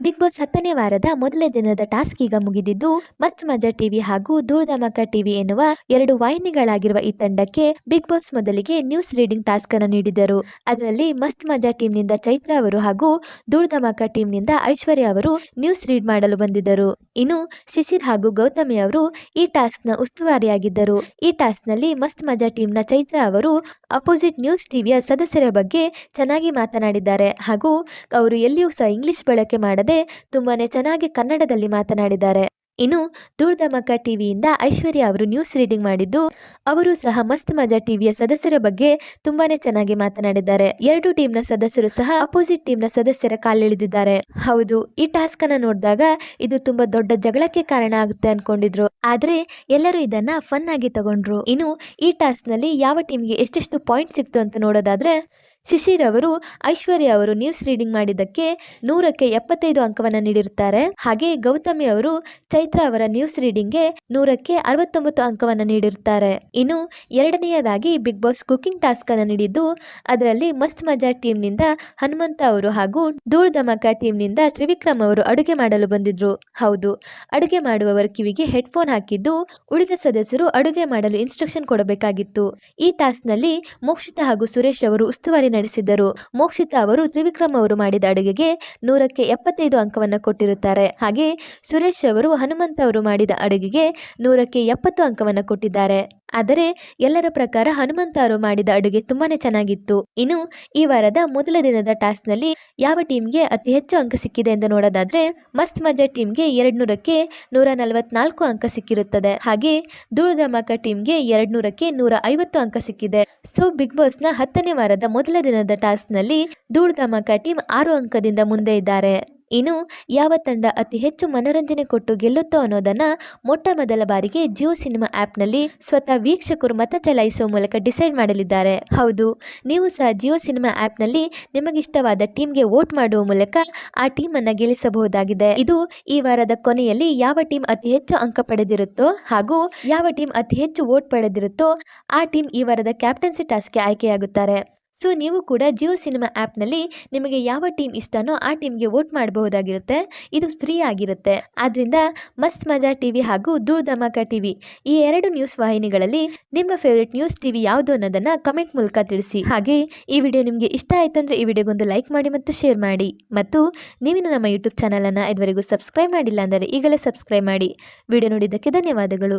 Big boss ಹತ್ತನೇ ವಾರದ ಮೊದಲನೇ ದಿನದ ಟಾಸ್ಕ್ ಈಗ ಮುಗಿದಿದ್ದು ಮತ್ ಮಜಾ ಟಿವಿ ಹಾಗೂ ಧೂಳಧಮಕ ಟಿವಿ ಎನ್ನುವ ಎರಡು ವಾಹಿನಿಗಳಾಗಿರುವ ಈ ತಂಡಕ್ಕೆ ಬಿಗ್ ಬಾಸ್ ಮೊದಲಿಗೆ ನ್ಯೂಸ್ ರೀಡಿಂಗ್ ಟಾಸ್ಕ್ ಅನ್ನು ನೀಡಿದರು. ಅದರಲ್ಲಿ ಮಸ್ತ್ ಮಜಾ ಟೀಮ್ನಿಂದ ಚೈತ್ರ ಅವರು ಹಾಗೂ ಧೂಳಧಮಕ ಟೀಮ್ನಿಂದ ಐಶ್ವರ್ಯ ಅವರು ನ್ಯೂಸ್ ರೀಡ್ ಮಾಡಲು ಬಂದಿದ್ದರು. ಇನ್ನು ಶಿಶಿರ್ ಹಾಗೂ ಗೌತಮಿ ಅವರು ಈ ಟಾಸ್ಕ್ನ ಉಸ್ತುವಾರಿಯಾಗಿದ್ದರು. ಈ ಟಾಸ್ಕ್ನಲ್ಲಿ ಮಸ್ತ್ ಮಜಾ ಟೀಮ್ನ ಚೈತ್ರ ಅವರು ಅಪೋಸಿಟ್ ನ್ಯೂಸ್ ಟಿವಿಯ ಸದಸ್ಯರ ಬಗ್ಗೆ ಚೆನ್ನಾಗಿ ಮಾತನಾಡಿದ್ದಾರೆ. ಹಾಗೂ ಅವರು ಎಲ್ಲಿಯೂ ಸಹ ಇಂಗ್ಲಿಷ್ ಬಳಕೆ ಮಾಡದೆ ತುಂಬಾನೇ ಚೆನ್ನಾಗಿ ಕನ್ನಡದಲ್ಲಿ ಮಾತನಾಡಿದ್ದಾರೆ. ಇನ್ನು ದೂರ್ಧಮಕ ಟಿವಿಯಿಂದ ಐಶ್ವರ್ಯ ಅವರು ನ್ಯೂಸ್ ರೀಡಿಂಗ್ ಮಾಡಿದ್ದು, ಅವರು ಸಹ ಮಸ್ತ್ ಮಜಾ ಟಿವಿಯ ಸದಸ್ಯರ ಬಗ್ಗೆ ತುಂಬಾನೇ ಚೆನ್ನಾಗಿ ಮಾತನಾಡಿದ್ದಾರೆ. ಎರಡು ಟೀಮ್ನ ಸದಸ್ಯರು ಸಹ ಅಪೋಸಿಟ್ ಟೀಮ್ನ ಸದಸ್ಯರ ಕಾಲಿಳಿದಿದ್ದಾರೆ. ಹೌದು, ಈ ಟಾಸ್ಕ್ ಅನ್ನ ನೋಡಿದಾಗ ಇದು ತುಂಬಾ ದೊಡ್ಡ ಜಗಳಕ್ಕೆ ಕಾರಣ ಆಗುತ್ತೆ ಅನ್ಕೊಂಡಿದ್ರು. ಆದ್ರೆ ಎಲ್ಲರೂ ಇದನ್ನ ಫನ್ ಆಗಿ ತಗೊಂಡ್ರು. ಇನ್ನು ಈ ಟಾಸ್ಕ್ನಲ್ಲಿ ಯಾವ ಟೀಮ್ಗೆ ಎಷ್ಟೆಷ್ಟು ಪಾಯಿಂಟ್ ಸಿಕ್ತು ಅಂತ ನೋಡೋದಾದ್ರೆ ಶಿಶಿರ್ ಅವರು, ಐಶ್ವರ್ಯ ಅವರು ನ್ಯೂಸ್ ರೀಡಿಂಗ್ ಮಾಡಿದ್ದಕ್ಕೆ ನೂರಕ್ಕೆ ಎಪ್ಪತ್ತೈದು ಅಂಕವನ್ನು ನೀಡಿರುತ್ತಾರೆ. ಹಾಗೆ ಗೌತಮಿ ಅವರು, ಚೈತ್ರ ಅವರ ನ್ಯೂಸ್ ರೀಡಿಂಗ್ಗೆ ನೂರಕ್ಕೆ ಅರವತ್ತೊಂಬತ್ತು ಅಂಕವನ್ನು ನೀಡಿರುತ್ತಾರೆ. ಇನ್ನು ಎರಡನೆಯದಾಗಿ ಬಿಗ್ ಬಾಸ್ ಕುಕಿಂಗ್ ಟಾಸ್ಕ್ ಅನ್ನು ನೀಡಿದ್ದು, ಅದರಲ್ಲಿ ಮಸ್ತ್ ಮಜಾ ಟೀಮ್ನಿಂದ ಹನುಮಂತ ಅವರು ಹಾಗೂ ಧೂಳ್ ಧಮಕ ಟೀಮ್ನಿಂದ ತ್ರಿವಿಕ್ರಮ್ ಅವರು ಅಡುಗೆ ಮಾಡಲು ಬಂದಿದ್ರು. ಹೌದು, ಅಡುಗೆ ಮಾಡುವವರ ಕಿವಿಗೆ ಹೆಡ್ಫೋನ್ ಹಾಕಿದ್ದು, ಉಳಿದ ಸದಸ್ಯರು ಅಡುಗೆ ಮಾಡಲು ಇನ್ಸ್ಟ್ರಕ್ಷನ್ ಕೊಡಬೇಕಾಗಿತ್ತು. ಈ ಟಾಸ್ಕ್ನಲ್ಲಿ ಮೋಕ್ಷಿತ ಹಾಗೂ ಸುರೇಶ್ ಅವರು ಉಸ್ತುವಾರಿ ನಡೆಸಿದ್ದರು ಮೋಕ್ಷಿತಾ ಅವರು ತ್ರಿವಿಕ್ರಮ್ ಅವರು ಮಾಡಿದ ಅಡುಗೆಗೆ ನೂರಕ್ಕೆ ಎಪ್ಪತ್ತೈದು ಅಂಕವನ್ನು ಕೊಟ್ಟಿರುತ್ತಾರೆ. ಹಾಗೆ ಸುರೇಶ್ ಅವರು ಹನುಮಂತ ಅವರು ಮಾಡಿದ ಅಡುಗೆಗೆ ನೂರಕ್ಕೆ ಎಪ್ಪತ್ತು ಅಂಕವನ್ನು ಕೊಟ್ಟಿದ್ದಾರೆ. ಆದರೆ ಎಲ್ಲರ ಪ್ರಕಾರ ಹನುಮಂತ ಅವರು ಮಾಡಿದ ಅಡುಗೆ ತುಂಬಾನೇ ಚೆನ್ನಾಗಿತ್ತು. ಇನ್ನು ಈ ವಾರದ ಮೊದಲ ದಿನದ ಟಾಸ್ಕ್ನಲ್ಲಿ ಯಾವ ಟೀಮ್ಗೆ ಅತಿ ಹೆಚ್ಚು ಅಂಕ ಸಿಕ್ಕಿದೆ ಎಂದು ನೋಡೋದಾದ್ರೆ ಮಸ್ತ್ ಮಜಾ ಟೀಮ್ಗೆ ಎರಡ್ ನೂರಕ್ಕೆ ನೂರ ನಲವತ್ನಾಲ್ಕು ಅಂಕ ಸಿಕ್ಕಿರುತ್ತದೆ. ಹಾಗೆ ಧೂಳು ಧಮಾಕ ಟೀಮ್ಗೆ ಎರಡ್ ನೂರಕ್ಕೆ ನೂರ ಐವತ್ತು ಅಂಕ ಸಿಕ್ಕಿದೆ. ಸೊ ಬಿಗ್ ಬಾಸ್ನ ಹತ್ತನೇ ವಾರದ ಮೊದಲ ದಿನದ ಟಾಸ್ಕ್ನಲ್ಲಿ ಧೂಳು ಧಮಾಕ ಟೀಮ್ ಆರು ಅಂಕದಿಂದ ಮುಂದೆ ಇದ್ದಾರೆ. ಇನ್ನು ಯಾವ ತಂಡ ಅತಿ ಹೆಚ್ಚು ಮನೋರಂಜನೆ ಕೊಟ್ಟು ಗೆಲ್ಲುತ್ತೋ ಅನ್ನೋದನ್ನ ಮೊಟ್ಟ ಮೊದಲ ಬಾರಿಗೆ ಜಿಯೋ ಸಿನಿಮಾ ಆ್ಯಪ್ನಲ್ಲಿ ಸ್ವತಃ ವೀಕ್ಷಕರು ಮತ ಚಲಾಯಿಸುವ ಮೂಲಕ ಡಿಸೈಡ್ ಮಾಡಲಿದ್ದಾರೆ. ಹೌದು, ನೀವು ಸಹ ಜಿಯೋ ಸಿನಿಮಾ ಆ್ಯಪ್ನಲ್ಲಿ ನಿಮಗಿಷ್ಟವಾದ ಟೀಮ್ಗೆ ವೋಟ್ ಮಾಡುವ ಮೂಲಕ ಆ ಟೀಮನ್ನು ಗೆಲ್ಲಿಸಬಹುದಾಗಿದೆ. ಇದು ಈ ವಾರದ ಕೊನೆಯಲ್ಲಿ ಯಾವ ಟೀಮ್ ಅತಿ ಹೆಚ್ಚು ಅಂಕ ಪಡೆದಿರುತ್ತೋ ಹಾಗೂ ಯಾವ ಟೀಮ್ ಅತಿ ಹೆಚ್ಚು ವೋಟ್ ಪಡೆದಿರುತ್ತೋ ಆ ಟೀಮ್ ಈ ವಾರದ ಕ್ಯಾಪ್ಟನ್ಸಿ ಟಾಸ್ಕ್ಗೆ ಆಯ್ಕೆಯಾಗುತ್ತಾರೆ. ಸೊ ನೀವು ಕೂಡ ಜಿಯೋ ಸಿನಿಮಾ ಆ್ಯಪ್ನಲ್ಲಿ ನಿಮಗೆ ಯಾವ ಟೀಮ್ ಇಷ್ಟನೋ ಆ ಟೀಮ್ಗೆ ವೋಟ್ ಮಾಡಬಹುದಾಗಿರುತ್ತೆ. ಇದು ಫ್ರೀ ಆಗಿರುತ್ತೆ. ಆದ್ದರಿಂದ ಮಸ್ತ್ ಮಜಾ ಟಿವಿ ಹಾಗೂ ದೂರ್ ಧಮಾಕ ಟಿವಿ ಈ ಎರಡು ನ್ಯೂಸ್ ವಾಹಿನಿಗಳಲ್ಲಿ ನಿಮ್ಮ ಫೇವ್ರೆಟ್ ನ್ಯೂಸ್ ಟಿವಿ ಯಾವುದು ಅನ್ನೋದನ್ನ ಕಮೆಂಟ್ ಮೂಲಕ ತಿಳಿಸಿ. ಹಾಗೆ ಈ ವಿಡಿಯೋ ನಿಮಗೆ ಇಷ್ಟ ಆಯ್ತಂದ್ರೆ ಈ ವಿಡಿಯೋಗೊಂದು ಲೈಕ್ ಮಾಡಿ ಮತ್ತು ಶೇರ್ ಮಾಡಿ. ಮತ್ತು ನೀವಿನ ನಮ್ಮ ಯೂಟ್ಯೂಬ್ ಚಾನಲನ್ನು ಇದುವರೆಗೂ ಸಬ್ಸ್ಕ್ರೈಬ್ ಮಾಡಿಲ್ಲ ಅಂದರೆ ಈಗಲೇ ಸಬ್ಸ್ಕ್ರೈಬ್ ಮಾಡಿ. ವಿಡಿಯೋ ನೋಡಿದ್ದಕ್ಕೆ ಧನ್ಯವಾದಗಳು.